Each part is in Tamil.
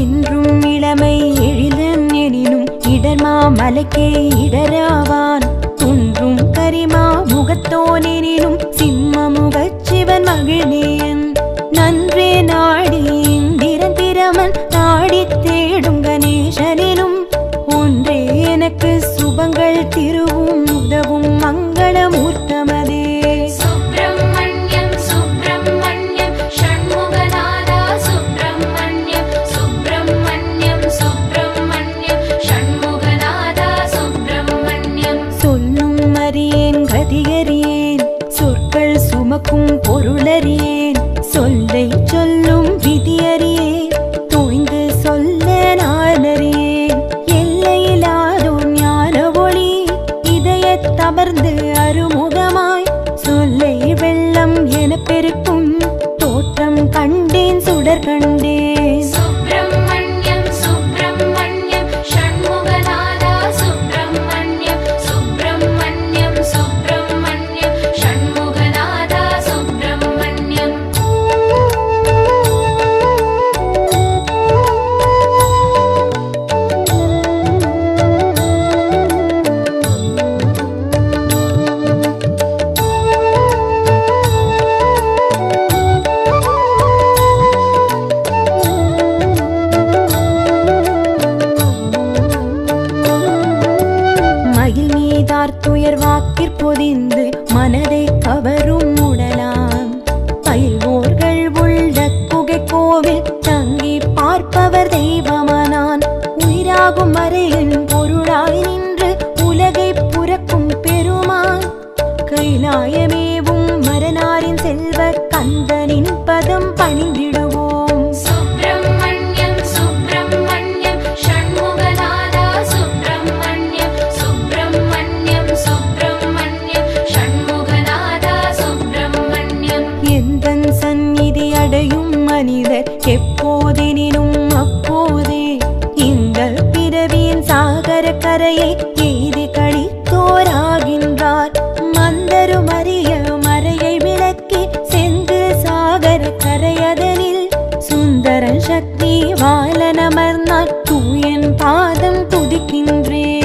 என்றும் இளமை எழிலன் எனினும் இடர்மா மலைக்கே இடராவான். துன்றும் கரிமா முகத்தோனெனினும் சிம்ம முகச் சிவன் மகிழ்நேயன். நன்றே நாடி இந்திரன் திறமன் நாடி தேடும் கணேசனினும் ஒன்றே எனக்கு சுபங்கள் திருவும் சொற்கள் பொருளறியேன். சொல்லை சொல்லும் விதியறியேன். தோய்ந்து சொல்ல நான் அறியேன் ஞான ஒளி இதய தமர்ந்து அருமுகமாய். சொல்லை வெள்ளம் என பெருக்கும் தோற்றம் கண்டேன் சுடர்கண் கரையை எய்தி கழித்தோராகின்றார். மந்தரும் அறிய மறையை விளக்கி செந்து சாகர கரையதனில் சுந்தரன் சக்தி வாலனமர்ந்தால் தூயன் பாதம் துதிக்கின்றேன்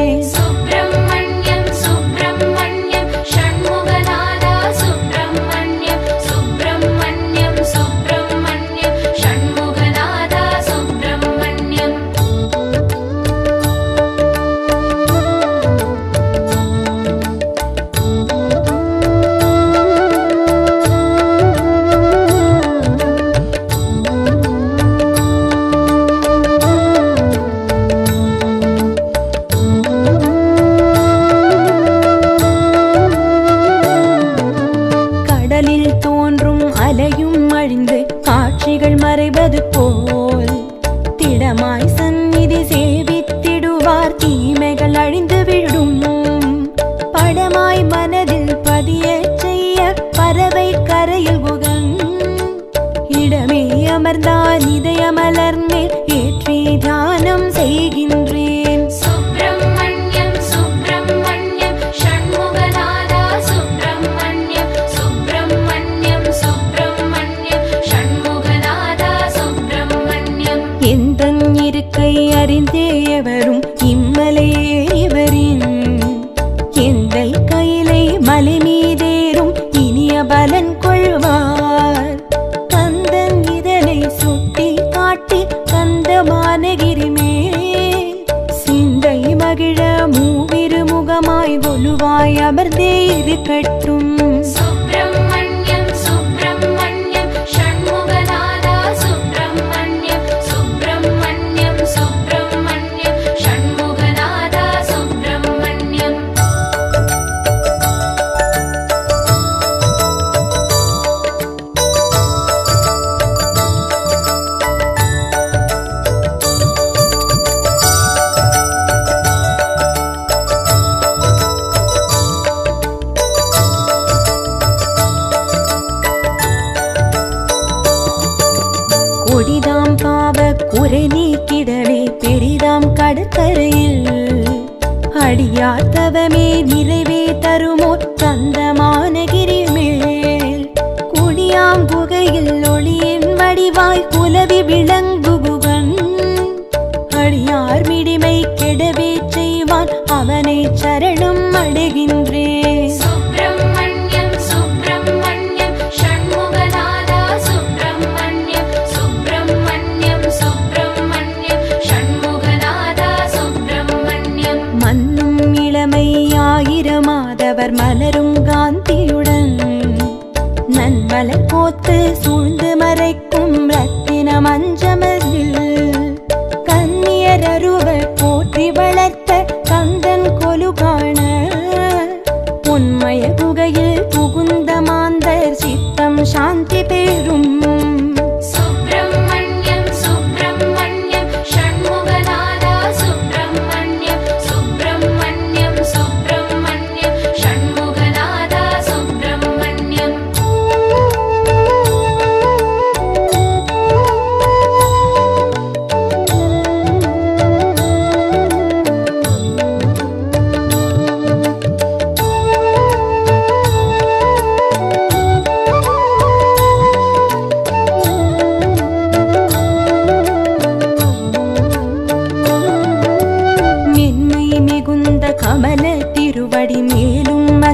ஊரே நீ கிடவே பெரிதாம் கடற்கரையில். அடியார் தவமே நிறைவே தருமோ சந்தமான கிரிமேல் குடியாம் குகையில் ஒளியின் வடிவாய் குலவி விளங்குகுகன் அடியார் மிடிமை கெடவே செய்வான் அவனை சரணம் அடைகின்றேன்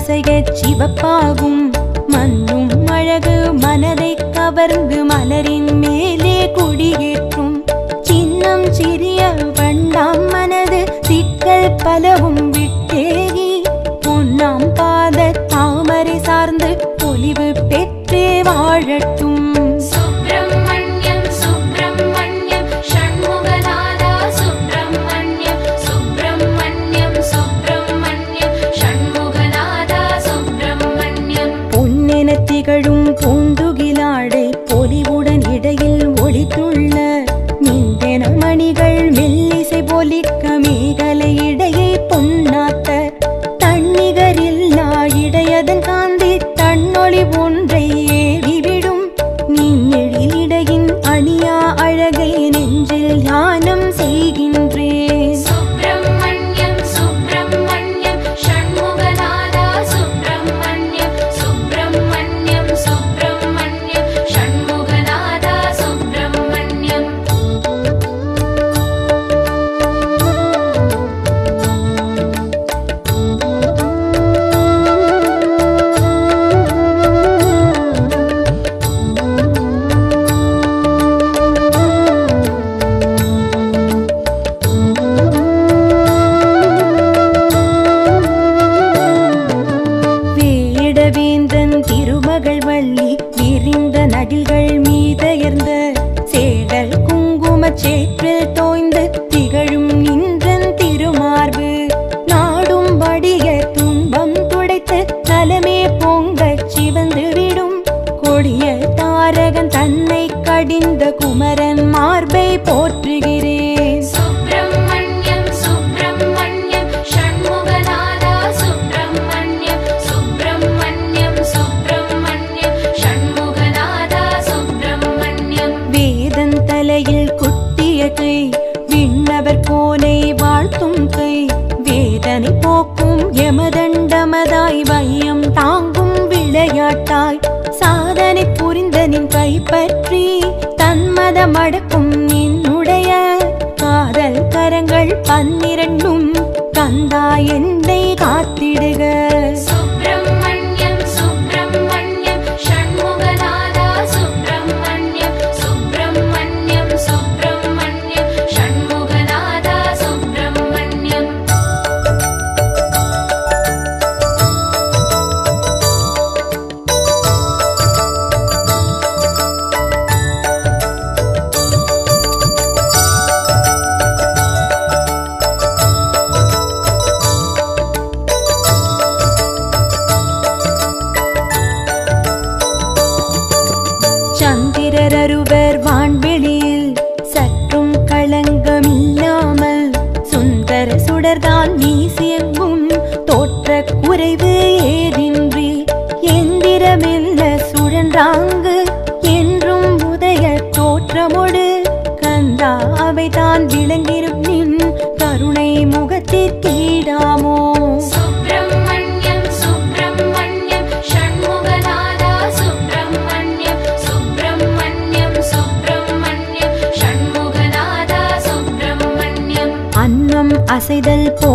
அசைகச் சிவப்பாகும். மண்ணும் அழகு மனதை கவர்ந்து மலரின் மேலே குடியேற்றும் சின்னம் சிறிய வண்டாம் மனது சிக்கல் பலவும் விட்டேகி பொன்னாம் பாத தாமரை சார்ந்து பொலிவு பெற்றே வாழட்டும். வந்தா ஏதின்றி எந்திரமெல்ல சுழன்றாங்கு என்றும் உதய தோற்றமொடு கந்தா அவை தான் விளங்கிரும் நின் கருணை முகத்திற்கீடாமோ அசைதல் போ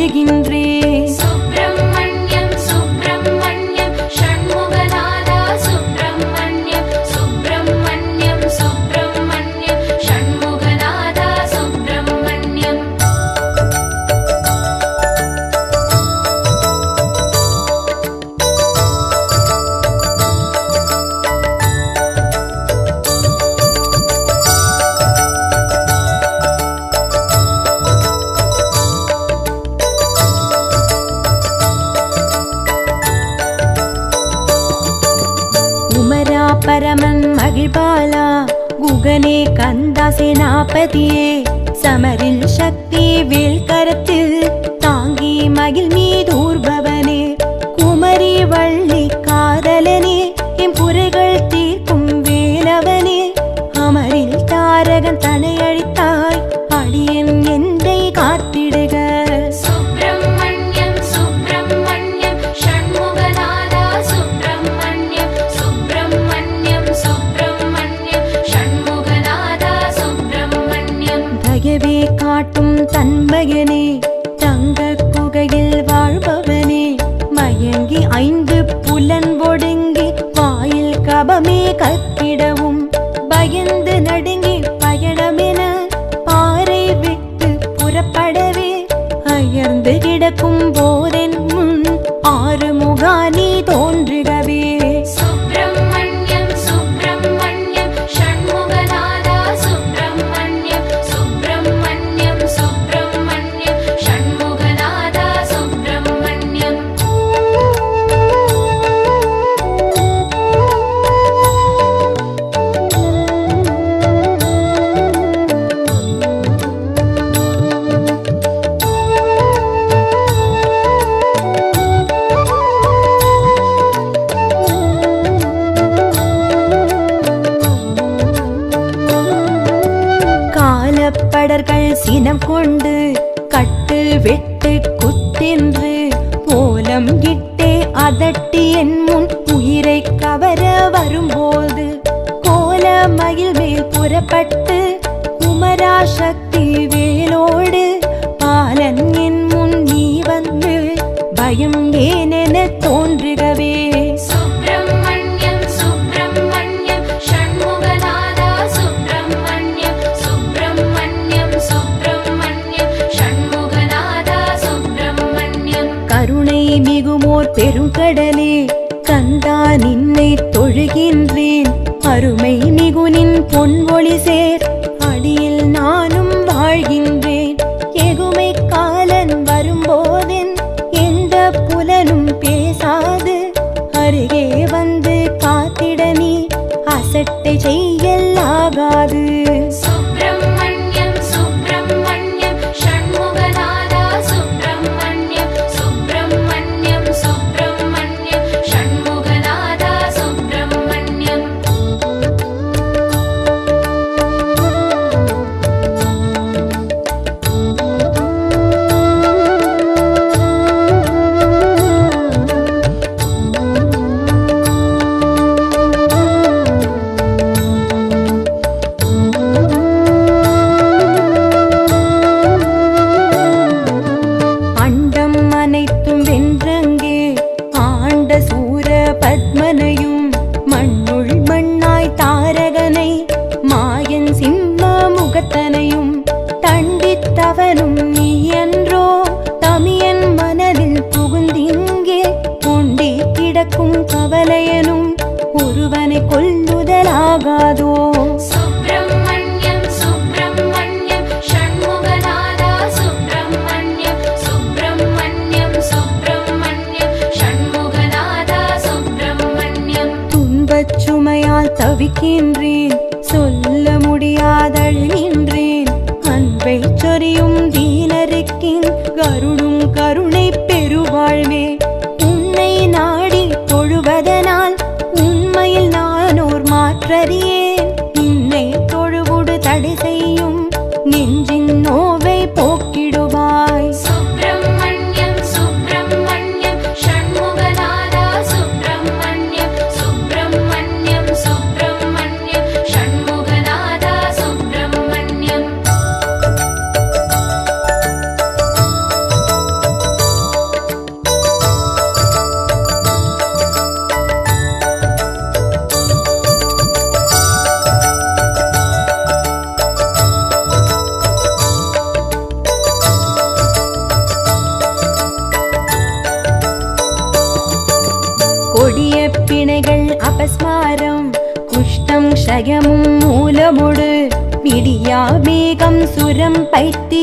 உபயமலர்த்தாள் பெருங்கடலே கந்தா நின்னை தொழுகின்றேன்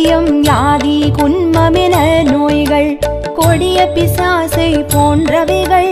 பைத்தியம் வியாதி குன்மமென நோய்கள் கொடிய பிசாசை போன்றவைகள்.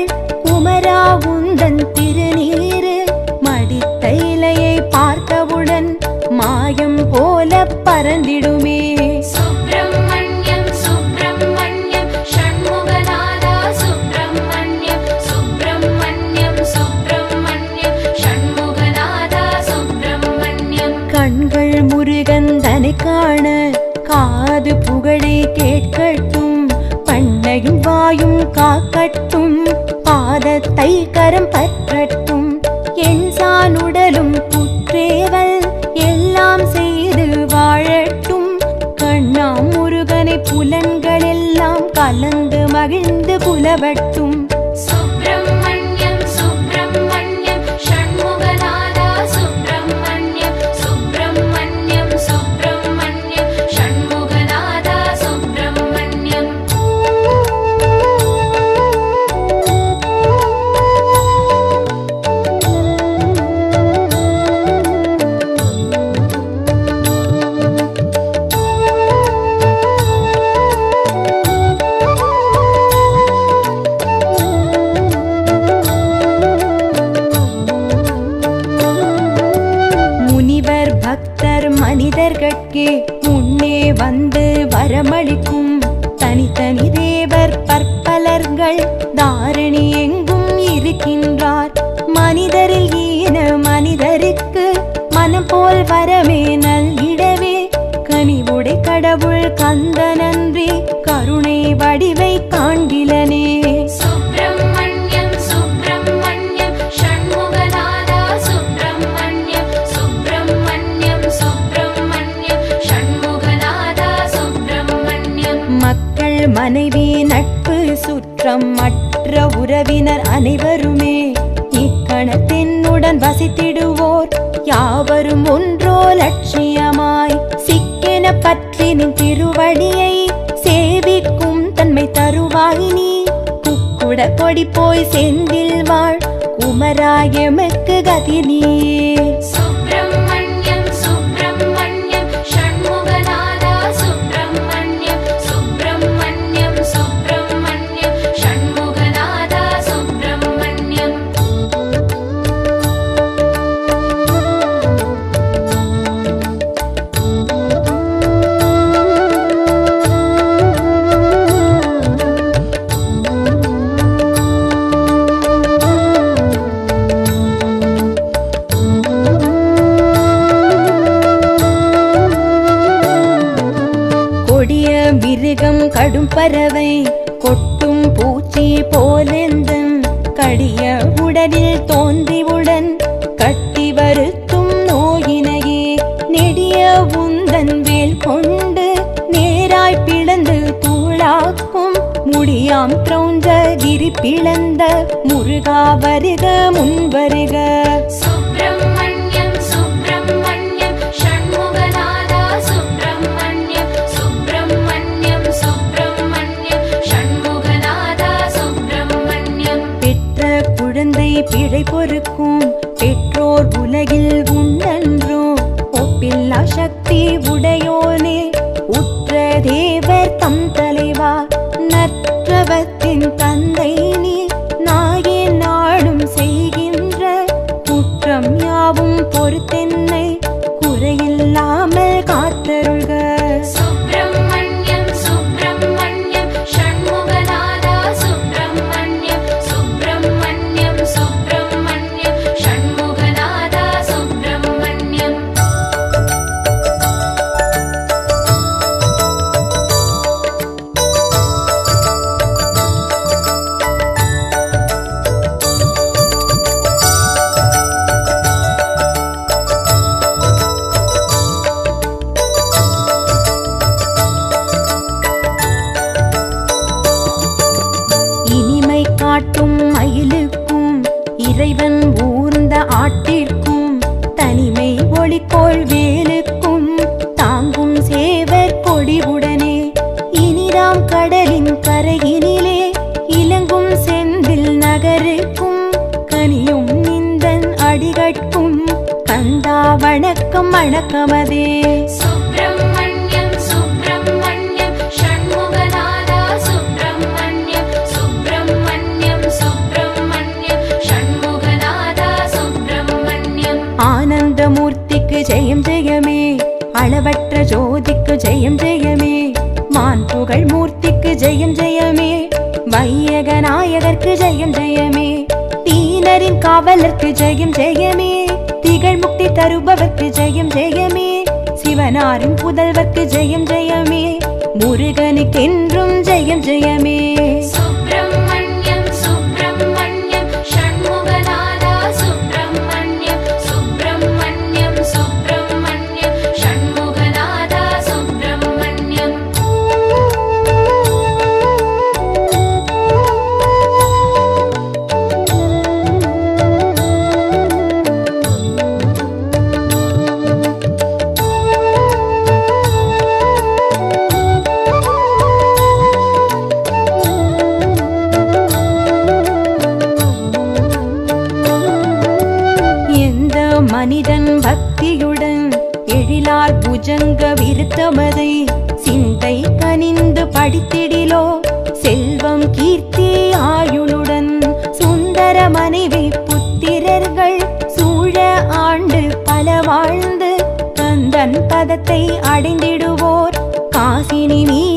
மனைவி நட்பு சுற்றம் மற்ற உறவினர் அனைவருமே இக்கணத்தென்னுடன் வசித்திடுவோர். யாவரும் ஒன்றோ லட்சியமாய் சிக்கென பற்றி நின் திருவடியை சேவிக்கும் தன்மை தருவாயினி குக்குட கொடி போய் செந்தில் வாழ் குமராயமக்கு கதினியே கிரி பிளந்த முருகா வருக முன் வருக. பெற்ற குழந்தை பிழை பொறுக்கும் பெற்றோர் உலகில் அளவற்ற ஜோதிக்கு ஜெயம் ஜெயமே. மான் புகழ் மூர்த்திக்கு ஜெயம் ஜெயமே. வையக நாயகர்க்கு ஜெயம் ஜெயமே. தீனரின் காவலர்க்கு ஜெயம் ஜெயமே. திகழ் முக்தி தருபவர்க்கு ஜெயம் ஜெயமே. சிவனாரின் புதல்வர்க்கு ஜெயம் ஜெயமே. முருகனுக்கென்றும் ஜெயம் ஜெயமே. தமதை சிந்தை கனிந்து படித்திடிலோ செல்வம் கீர்த்தி ஆயுளுடன் சுந்தர மனைவி புத்திரர்கள் சூழ ஆண்டு பல வாழ்ந்து கந்தன் பதத்தை அடைந்திடுவோர். காசினி நீ